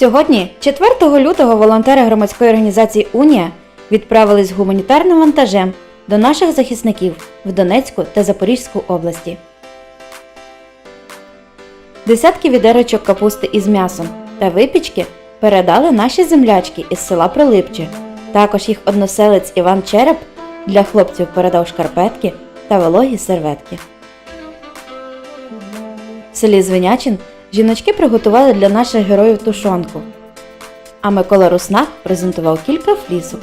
Сьогодні, 4 лютого, волонтери громадської організації Унія відправились гуманітарним вантажем до наших захисників в Донецьку та Запорізьку області. Десятки відерочок капусти із м'ясом та випічки передали наші землячки із села Прилипче. Також їх односелець Іван Череп для хлопців передав шкарпетки та вологі серветки. В селі Звенячин жіночки приготували для наших героїв тушонку, а Микола Руснак презентував кілька флісок.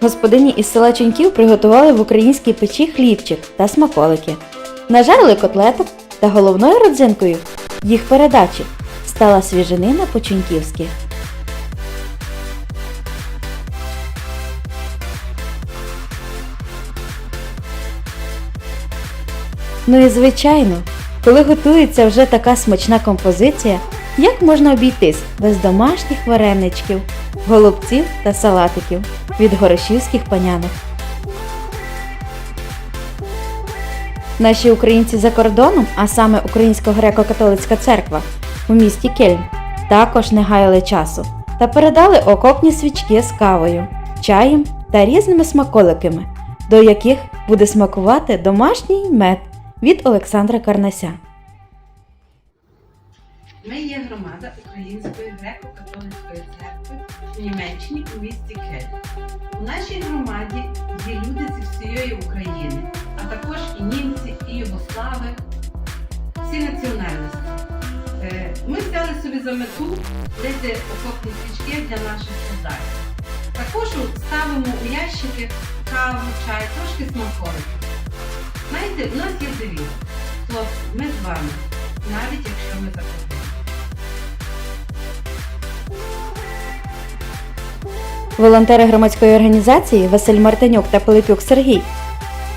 Господині із села Ченьків приготували в українській печі хлібчик та смаколики. Нажарили котлеток та головною родзинкою їх передачі стала свіжинина по-ченьківськи. Ну і звичайно, коли готується вже така смачна композиція, як можна обійтись без домашніх вареничків, голубців та салатиків від горошівських панянок. Наші українці за кордоном, а саме Українсько-греко-католицька церква у місті Кельн, також не гаяли часу та передали окопні свічки з кавою, чаєм та різними смаколиками, до яких буде смакувати домашній мед від Олександра Карнася. Ми є громада Української греко-католицької церкви в Німеччині у місті Кель. У нашій громаді є люди зі всієї України, а також і німці, і югослави, всі національності. Е, Ми взяли собі за мету лити окопні свічки для наших солдатів. Також ставимо у ящики каву, чай, трошки смаколиків. Знаєте, у нас є девіз. Хлопці, ми з вами, навіть якщо ми за. Волонтери громадської організації Василь Мартинюк та Пилипюк Сергій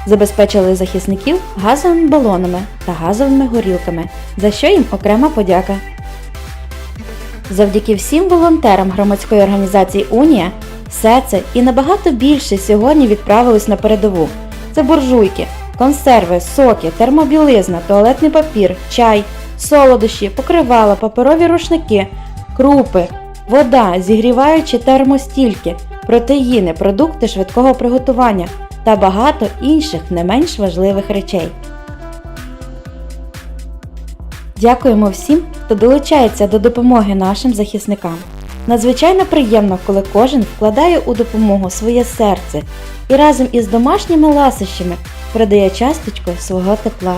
забезпечили захисників газовими балонами та газовими горілками, за що їм окрема подяка. Завдяки всім волонтерам громадської організації Унія все це і набагато більше сьогодні відправилось на передову. Це буржуйки, консерви, соки, термобілизна, туалетний папір, чай, солодощі, покривала, паперові рушники, крупи, вода, зігріваючі термостільки, протеїни, продукти швидкого приготування та багато інших не менш важливих речей. Дякуємо всім, хто долучається до допомоги нашим захисникам. Надзвичайно приємно, коли кожен вкладає у допомогу своє серце і разом із домашніми ласощами передає часточку свого тепла.